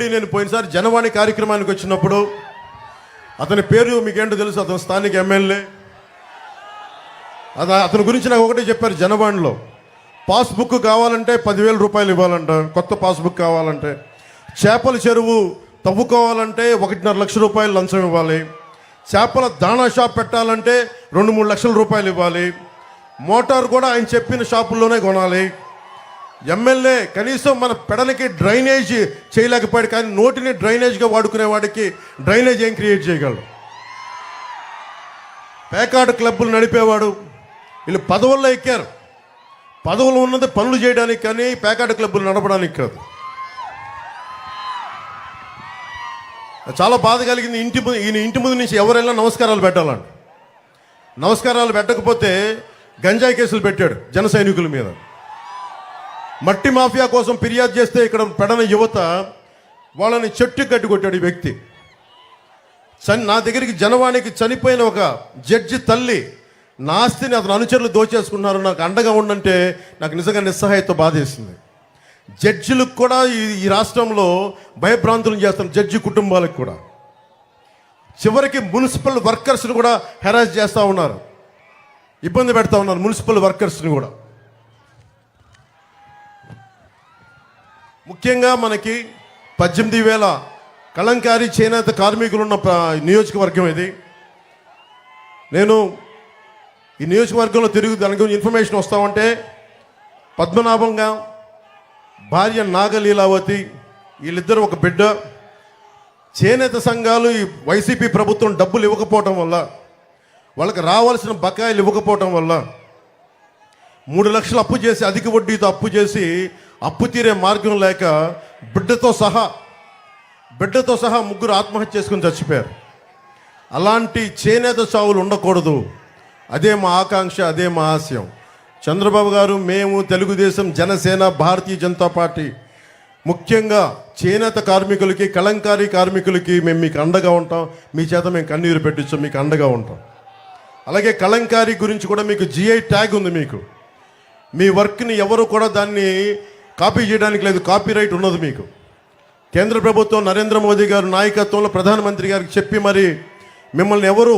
దోపిడీ నేను పోయినసారి జనవాణి కార్యక్రమానికి వచ్చినప్పుడు అతని పేరు మీకేంటో తెలుసు అతను స్థానిక ఎమ్మెల్యే. అద అతని గురించి నాకు ఒకటే చెప్పారు జనవాణిలో. పాస్బుక్ కావాలంటే పదివేల రూపాయలు ఇవ్వాలంట కొత్త పాస్బుక్ కావాలంటే. చేపల చెరువు తవ్వుకోవాలంటే ఒకటిన్నర లక్ష రూపాయలు లంచం ఇవ్వాలి. చేపల దాణా షాప్ పెట్టాలంటే రెండు మూడు లక్షల రూపాయలు ఇవ్వాలి. మోటార్ కూడా ఆయన చెప్పిన షాపుల్లోనే కొనాలి. ఎమ్మెల్యే కనీసం మన పెడలకి డ్రైనేజ్ చేయలేకపోయాడు కానీ నోటిని డ్రైనేజ్గా వాడుకునే వాడికి డ్రైనేజ్ ఏం క్రియేట్ చేయగలడు? పేకాట క్లబ్బులు నడిపేవాడు. వీళ్ళు పదవుల్లో ఎక్కారు. పదవులు ఉన్నది పనులు చేయడానికి కానీ పేకాట క్లబ్బులు నడపడానికి కాదు. చాలా బాధ కలిగింది ఇంటి ముందు ఈయన ఇంటి ముందు నుంచి ఎవరైనా నమస్కారాలు పెట్టాలంట నమస్కారాలు పెట్టకపోతే గంజాయి కేసులు పెట్టాడు జన సైనికుల మీద. మట్టి మాఫియా కోసం ఫిర్యాదు చేస్తే ఇక్కడ పెడన యువత వాళ్ళని చెట్టు కట్టుకొట్టాడు ఈ వ్యక్తి. చని నా దగ్గరికి జనవాణికి చనిపోయిన ఒక జడ్జి తల్లి నా ఆస్తిని అతను అనుచరులు దోచేసుకున్నారు. నాకు అండగా ఉండంటే నాకు నిజంగా నిస్సహాయంతో బాధేసింది. జడ్జిలకు కూడా ఈ ఈ రాష్ట్రంలో భయభ్రాంతులను చేస్తాం జడ్జి కుటుంబాలకు కూడా. చివరికి మున్సిపల్ వర్కర్స్ని కూడా హెరాస్ చేస్తూ ఉన్నారు. ఇబ్బంది పెడతా ఉన్నారు మున్సిపల్ వర్కర్స్ని కూడా. ముఖ్యంగా మనకి పద్దెనిమిది వేల కళంకారి చేనేత కార్మికులు ఉన్న నియోజకవర్గం ఇది. నేను ఈ నియోజకవర్గంలో తిరుగు దాని గురించి ఇన్ఫర్మేషన్ వస్తామంటే పద్మనాభంగా భార్య నాగలీలావతి వీళ్ళిద్దరు ఒక బిడ్డ. చేనేత సంఘాలు ఈ వైసీపీ ప్రభుత్వం డబ్బులు ఇవ్వకపోవటం వల్ల వాళ్ళకి రావాల్సిన బకాయిలు ఇవ్వకపోవటం వల్ల మూడు లక్షలు అప్పు చేసి అధిక వడ్డీతో అప్పు చేసి అప్పు తీరే మార్గం లేక బిడ్డతో సహా బిడ్డతో సహా ముగ్గురు ఆత్మహత్య చేసుకుని చచ్చిపోయారు. అలాంటి చేనేత చావులు ఉండకూడదు. అదే మా ఆకాంక్ష అదే మా ఆశయం. చంద్రబాబు గారు మేము తెలుగుదేశం జనసేన భారతీయ జనతా పార్టీ. ముఖ్యంగా చేనేత కార్మికులకి కలంకారీ కార్మికులకి మేము మీకు అండగా ఉంటాం. మీ చేత మేము కన్నీరు పెట్టించాం మీకు అండగా ఉంటాం. అలాగే కలంకారీ గురించి కూడా మీకు జిఐ ట్యాగ్ ఉంది మీకు. మీ వర్క్ని ఎవరు కూడా దాన్ని కాపీ చేయడానికి లేదు కాపీ రైట్ ఉన్నది మీకు. కేంద్ర ప్రభుత్వం నరేంద్ర మోదీ గారు నాయకత్వంలో ప్రధానమంత్రి గారికి చెప్పి మరి మిమ్మల్ని ఎవరు